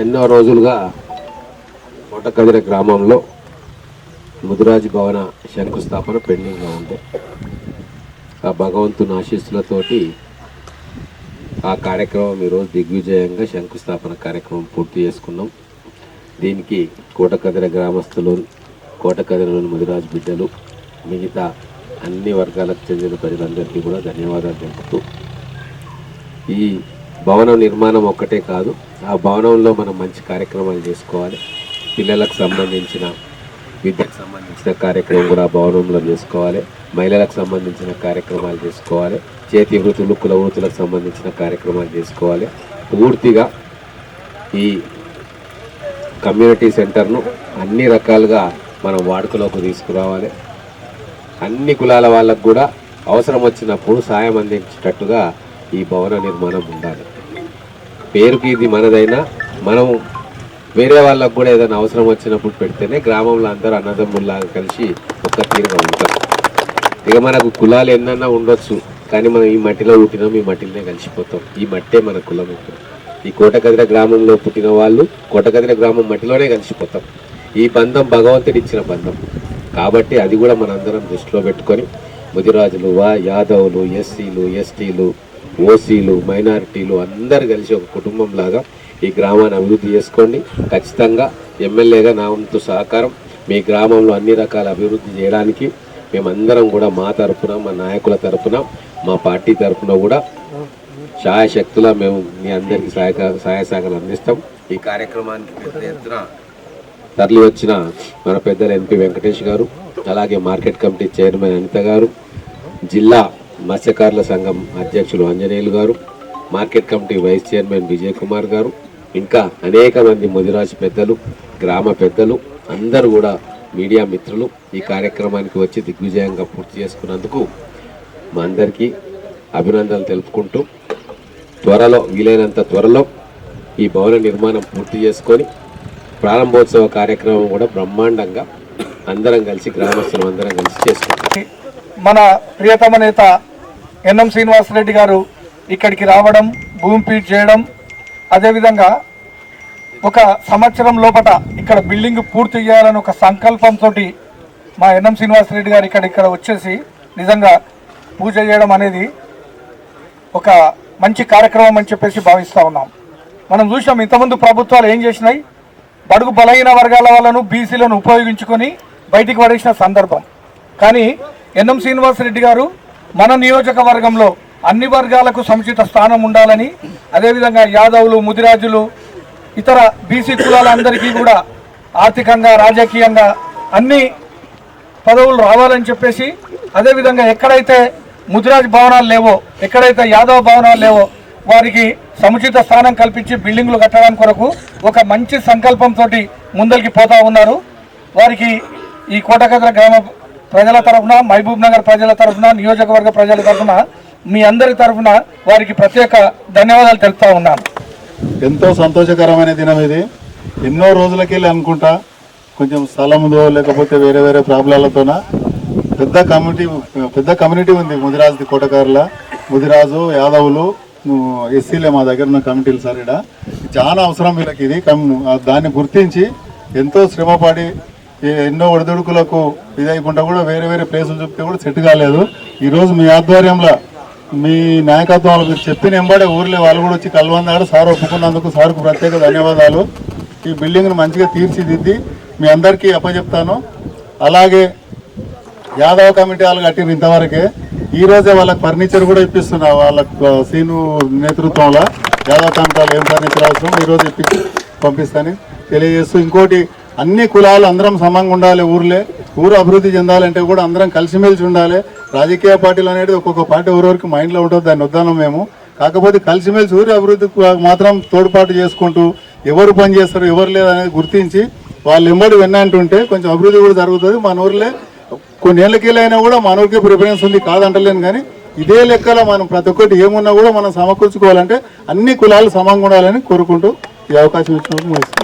ఎన్నో రోజులుగా కోటకదిర గ్రామంలో ముదిరాజ్ భవన శంకుస్థాపన పెండింగ్గా ఉంది. ఆ భగవంతుని ఆశీస్సులతోటి ఆ కార్యక్రమం ఈరోజు దిగ్విజయంగా శంకుస్థాపన కార్యక్రమం పూర్తి చేసుకున్నాం. దీనికి కోటకదిర గ్రామస్తులు కోటకదిరలోని ముదిరాజు బిడ్డలు మిగతా అన్ని వర్గాలకు చెందిన ప్రజలందరికీ కూడా ధన్యవాదాలు తెలుపుతూ ఈ భవనం నిర్మాణం ఒక్కటే కాదు ఆ భవనంలో మనం మంచి కార్యక్రమాలు చేసుకోవాలి. పిల్లలకు సంబంధించిన విద్యకు సంబంధించిన కార్యక్రమం కూడా ఆ భవనంలో చేసుకోవాలి. మహిళలకు సంబంధించిన కార్యక్రమాలు చేసుకోవాలి. చేతి వృత్తులు కుల వృత్తులకు సంబంధించిన కార్యక్రమాలు చేసుకోవాలి. పూర్తిగా ఈ కమ్యూనిటీ సెంటర్ను అన్ని రకాలుగా మనం వాడుకలోకి తీసుకురావాలి. అన్ని కులాల వాళ్ళకు కూడా అవసరం వచ్చినప్పుడు సాయం అందించేటట్టుగా ఈ భవన నిర్మాణం ఉండాలి. పేరుకి ఇది మనదైనా మనం వేరే వాళ్ళకు కూడా ఏదైనా అవసరం వచ్చినప్పుడు పెడితేనే గ్రామంలో అందరూ అన్నదమ్ముల్లా కలిసి ఒక్క తీరుగా ఉంటాం ఇక మనకు కులాలు ఎన్నన్నా ఉండొచ్చు కానీ మనం ఈ మట్టిలో పుట్టినాం ఈ మట్టిలోనే కలిసిపోతాం. ఈ మట్టే మన కులం ఇప్పుడు ఈ కోటకదిర గ్రామంలో పుట్టిన వాళ్ళు కోటకదిర గ్రామం మట్టిలోనే కలిసిపోతాం. ఈ బంధం భగవంతుడు ఇచ్చిన బంధం. కాబట్టి అది కూడా మనందరం దృష్టిలో పెట్టుకొని ముదిరాజులు వా యాదవులు ఎస్సీలు ఎస్టీలు ఓసీలు మైనారిటీలు అందరు కలిసి ఒక కుటుంబం లాగా ఈ గ్రామాన్ని అభివృద్ధి చేసుకోండి. ఖచ్చితంగా ఎమ్మెల్యేగా నా వంతు సహకారం. మీ గ్రామంలో అన్ని రకాల అభివృద్ధి చేయడానికి మేమందరం కూడా మా తరపున మా నాయకుల తరపున మా పార్టీ తరపున కూడా శాయశక్తుల మేము మీ అందరికీ సహాయక సహాయ సహకారం అందిస్తాం. ఈ కార్యక్రమానికి పెద్ద ఎత్తున తరలి వచ్చిన మన పెద్దలు ఎంపీ వెంకటేష్ గారు అలాగే మార్కెట్ కమిటీ చైర్మన్ అనిత గారు జిల్లా మత్స్యకారుల సంఘం అధ్యక్షులు ఆంజనేయులు గారు market committee vice chairman Vijay Kumar గారు ఇంకా అనేక మంది ముదిరాజు పెద్దలు గ్రామ పెద్దలు అందరూ కూడా మీడియా మిత్రులు ఈ కార్యక్రమానికి వచ్చి దిగ్విజయంగా పూర్తి చేసుకున్నందుకు మా అందరికీ అభినందనలు తెలుపుకుంటూ త్వరలో వీలైనంత త్వరలో ఈ భవన నిర్మాణం పూర్తి చేసుకొని ప్రారంభోత్సవ కార్యక్రమం కూడా బ్రహ్మాండంగా అందరం కలిసి గ్రామస్తులం అందరం కలిసి చేసుకుంటాం. మన ప్రియతమ నేత ఎన్ఎం శ్రీనివాసరెడ్డి గారు ఇక్కడికి రావడం భూమి పీట్ చేయడం అదేవిధంగా ఒక సంవత్సరం లోపట ఇక్కడ బిల్డింగ్ పూర్తి చేయాలని ఒక సంకల్పంతో మా ఎన్ఎం శ్రీనివాసరెడ్డి గారు ఇక్కడ ఇక్కడ వచ్చేసి నిజంగా పూజ చేయడం అనేది ఒక మంచి కార్యక్రమం అని చెప్పేసి భావిస్తూ ఉన్నాం. మనం చూసాం ఇంతకుముందు ప్రభుత్వాలు ఏం చేసినాయి? బడుగు బలహీన వర్గాల వాళ్ళను బీసీలను ఉపయోగించుకొని బయటికి పడేసిన సందర్భం. కానీ ఎన్ఎం శ్రీనివాసరెడ్డి గారు మన నియోజకవర్గంలో అన్ని వర్గాలకు సముచిత స్థానం ఉండాలని అదేవిధంగా యాదవులు ముదిరాజులు ఇతర బీసీ కులాలందరికీ కూడా ఆర్థికంగా రాజకీయంగా అన్ని పదవులు రావాలని చెప్పేసి అదేవిధంగా ఎక్కడైతే ముదిరాజ్ భవనాలు లేవో ఎక్కడైతే యాదవ భవనాలు లేవో వారికి సముచిత స్థానం కల్పించి బిల్డింగ్లు కట్టడం కొరకు ఒక మంచి సంకల్పంతో ముందరికి పోతా ఉన్నారు. వారికి ఈ కోటకద్ర గ్రామ ప్రజల తరఫున మహబూబ్ నగర్ ప్రజల తరఫున నియోజకవర్గ ప్రజల తరఫున మీ అందరి తరఫున వారికి ప్రత్యేక ధన్యవాదాలు తెలుపుతా ఉన్నాను. ఎంతో సంతోషకరమైన దినం ఇది. ఎన్నో రోజులకెళ్ళి అనుకుంటా కొంచెం స్థలంలో లేకపోతే వేరే వేరే ప్రాబ్లాలతోన పెద్ద కమ్యూనిటీ పెద్ద కమ్యూనిటీ ఉంది ముదిరాజుది కోటకారుల ముదిరాజు యాదవులు ఎస్సీలే మా దగ్గర ఉన్న కమిటీలు సార్ ఇక్కడ చాలా అవసరం వీళ్ళకి ఇది. దాన్ని గుర్తించి ఎంతో శ్రమపడి ఎన్నో ఒడిదుడుకులకు ఇదైకుండా కూడా వేరే వేరే ప్లేసులు చూపితే కూడా సెట్ కాలేదు. ఈరోజు మీ ఆధ్వర్యంలో మీ నాయకత్వం మీరు చెప్పిన ఎంబడే ఊర్లో వాళ్ళు కూడా వచ్చి కలవన్నాడు సార్ ఒప్పుకున్నందుకు సార్కు ప్రత్యేక ధన్యవాదాలు. ఈ బిల్డింగ్ను మంచిగా తీర్చిదిద్ది మీ అందరికీ అప్పచెప్తాను. అలాగే యాదవ కమిటీ వాళ్ళు కట్టిన ఇంతవరకే. ఈరోజే వాళ్ళకి ఫర్నిచర్ కూడా ఇప్పిస్తున్నా వాళ్ళకు సీను నేతృత్వంలో. యాదవ కమిటీ వాళ్ళు ఏం ఫర్నిచర్ అవసరం ఈరోజు ఇప్పించి పంపిస్తాను. తెలియజేస్తూ ఇంకోటి అన్ని కులాలు అందరం సమంగా ఉండాలి ఊర్లే. ఊరు అభివృద్ధి చెందాలంటే కూడా అందరం కలిసిమెలిసి ఉండాలి. రాజకీయ పార్టీలు అనేది ఒక్కొక్క పార్టీ ఎవరెవరికి మైండ్లో ఉంటుంది దాన్ని వద్దాను మేము. కాకపోతే కలిసిమెలిసి ఊరి అభివృద్ధికి మాత్రం తోడ్పాటు చేసుకుంటూ ఎవరు పని చేస్తారు ఎవరు లేదనేది గుర్తించి వాళ్ళు ఎంబడి విన్నంటుంటే కొంచెం అభివృద్ధి కూడా జరుగుతుంది. మన ఊర్లే కొన్ని ఏళ్ళకెళ్ళైనా కూడా మన ఊరికే ప్రిఫరెన్స్ ఉంది కాదంటలేను కానీ ఇదే లెక్కలో మనం ప్రతి ఒక్కటి ఏమున్నా కూడా మనం సమకూర్చుకోవాలంటే అన్ని కులాలు సమంగా ఉండాలని కోరుకుంటూ ఈ అవకాశం ఇచ్చినందుకు